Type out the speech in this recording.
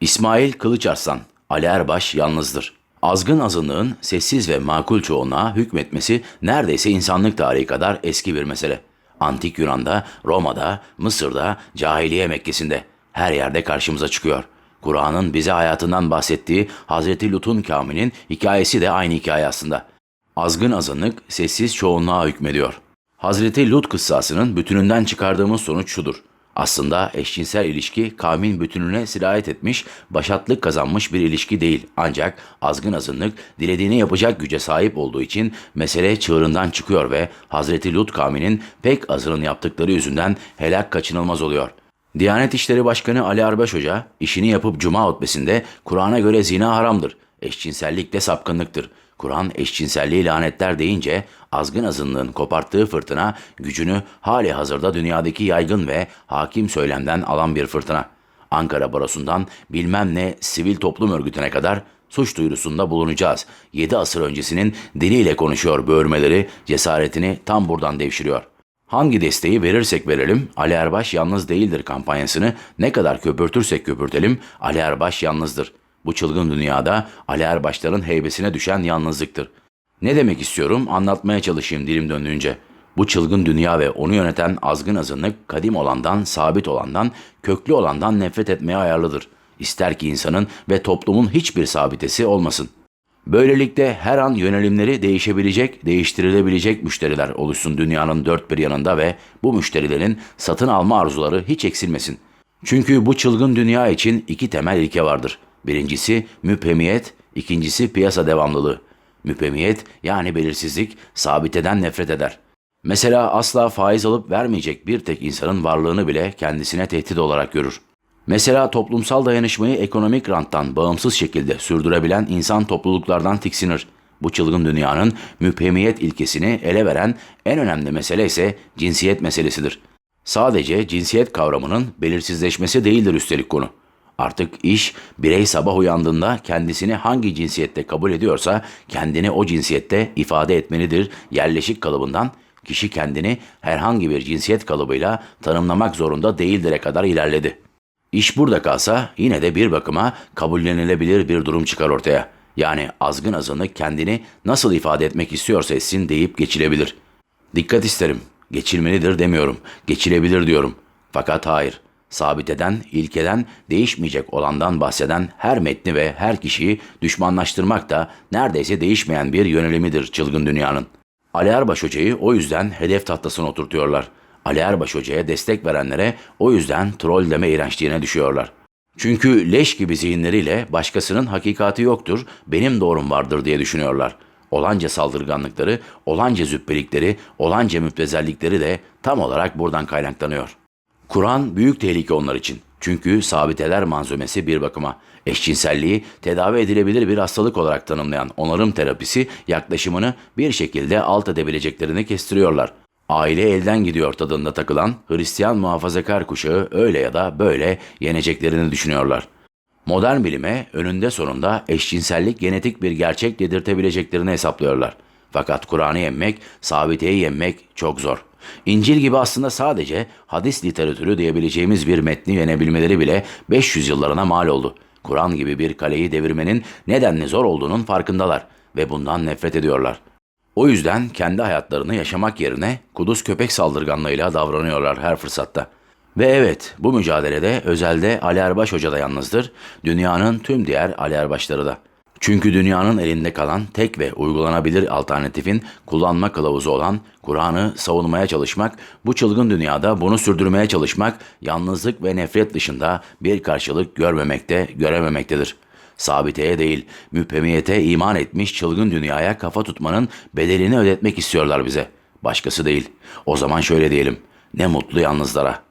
İsmail Kılıçarslan, Ali Erbaş yalnızdır. Azgın azınlığın sessiz ve makul çoğunluğa hükmetmesi neredeyse insanlık tarihi kadar eski bir mesele. Antik Yunan'da, Roma'da, Mısır'da, Cahiliye Mekke'sinde her yerde karşımıza çıkıyor. Kur'an'ın bize hayatından bahsettiği Hazreti Lut'un kavminin hikayesi de aynı hikaye aslında. Azgın azınlık sessiz çoğunluğa hükmediyor. Hazreti Lut kıssasının bütününden çıkardığımız sonuç şudur. Aslında eşcinsel ilişki kavmin bütününe sirayet etmiş, başatlık kazanmış bir ilişki değil. Ancak azgın azınlık dilediğini yapacak güce sahip olduğu için mesele çığırından çıkıyor ve Hazreti Lut kavminin pek azının yaptıkları yüzünden helak kaçınılmaz oluyor. Diyanet İşleri Başkanı Ali Arbaş Hoca, işini yapıp cuma hutbesinde Kur'an'a göre zina haramdır, eşcinsellik de sapkınlıktır. Kur'an eşcinselliği lanetler deyince azgın azınlığın koparttığı fırtına gücünü hali hazırda dünyadaki yaygın ve hakim söylemden alan bir fırtına. Ankara Barosu'ndan bilmem ne sivil toplum örgütüne kadar suç duyurusunda bulunacağız. 7 asır öncesinin diliyle konuşuyor böğürmeleri cesaretini tam buradan devşiriyor. Hangi desteği verirsek verelim Ali Erbaş yalnız değildir kampanyasını ne kadar köpürtürsek köpürtelim Ali Erbaş yalnızdır. Bu çılgın dünyada Ali Erbaşların heybesine düşen yalnızlıktır. Ne demek istiyorum anlatmaya çalışayım dilim döndüğünce. Bu çılgın dünya ve onu yöneten azgın azınlık kadim olandan, sabit olandan, köklü olandan nefret etmeye ayarlıdır. İster ki insanın ve toplumun hiçbir sabitesi olmasın. Böylelikle her an yönelimleri değişebilecek, değiştirilebilecek müşteriler oluşsun dünyanın dört bir yanında ve bu müşterilerin satın alma arzuları hiç eksilmesin. Çünkü bu çılgın dünya için iki temel ilke vardır. Birincisi müphemiyet, ikincisi piyasa devamlılığı. Müphemiyet yani belirsizlik sabiteden nefret eder. Mesela asla faiz alıp vermeyecek bir tek insanın varlığını bile kendisine tehdit olarak görür. Mesela toplumsal dayanışmayı ekonomik ranttan bağımsız şekilde sürdürebilen insan topluluklardan tiksinir. Bu çılgın dünyanın müphemiyet ilkesini ele veren en önemli mesele ise cinsiyet meselesidir. Sadece cinsiyet kavramının belirsizleşmesi değildir üstelik konu. Artık iş birey sabah uyandığında kendisini hangi cinsiyette kabul ediyorsa kendini o cinsiyette ifade etmelidir yerleşik kalıbından kişi kendini herhangi bir cinsiyet kalıbıyla tanımlamak zorunda değildir'e kadar ilerledi. İş burada kalsa yine de bir bakıma kabullenilebilir bir durum çıkar ortaya. Yani azgın azınlık kendini nasıl ifade etmek istiyorsa etsin deyip geçilebilir. Dikkat isterim. Geçilmelidir demiyorum. Geçilebilir diyorum. Fakat hayır. Sabiteden, ilkeden, değişmeyecek olandan bahseden her metni ve her kişiyi düşmanlaştırmak da neredeyse değişmeyen bir yönelimidir çılgın dünyanın. Ali Erbaş Hoca'yı o yüzden hedef tahtasına oturtuyorlar. Ali Erbaş Hoca'ya destek verenlere o yüzden troll deme iğrençliğine düşüyorlar. Çünkü leş gibi zihinleriyle başkasının hakikati yoktur, benim doğrum vardır diye düşünüyorlar. Olanca saldırganlıkları, olanca züppelikleri, olanca müptezellikleri de tam olarak buradan kaynaklanıyor. Kur'an büyük tehlike onlar için. Çünkü sabiteler manzumesi bir bakıma. Eşcinselliği tedavi edilebilir bir hastalık olarak tanımlayan onarım terapisi yaklaşımını bir şekilde alt edebileceklerini kestiriyorlar. Aile elden gidiyor tadında takılan Hristiyan muhafazakar kuşağı öyle ya da böyle yeneceklerini düşünüyorlar. Modern bilime önünde sonunda eşcinsellik genetik bir gerçek dedirtebileceklerini hesaplıyorlar. Fakat Kur'an'ı yenmek, sabiteyi yenmek çok zor. İncil gibi aslında sadece hadis literatürü diyebileceğimiz bir metni yenebilmeleri bile 500 yıllarına mal oldu. Kur'an gibi bir kaleyi devirmenin nedenli zor olduğunun farkındalar ve bundan nefret ediyorlar. O yüzden kendi hayatlarını yaşamak yerine kuduz köpek saldırganlığıyla davranıyorlar her fırsatta. Ve evet bu mücadelede özelde Ali Erbaş Hoca da yalnızdır, dünyanın tüm diğer Ali Erbaşları da. Çünkü dünyanın elinde kalan tek ve uygulanabilir alternatifin kullanma kılavuzu olan Kur'an'ı savunmaya çalışmak, bu çılgın dünyada bunu sürdürmeye çalışmak, yalnızlık ve nefret dışında bir karşılık görmemekte, görememektedir. Sabiteye değil, müphemiyete iman etmiş çılgın dünyaya kafa tutmanın bedelini ödetmek istiyorlar bize. Başkası değil. O zaman şöyle diyelim, ne mutlu yalnızlara.''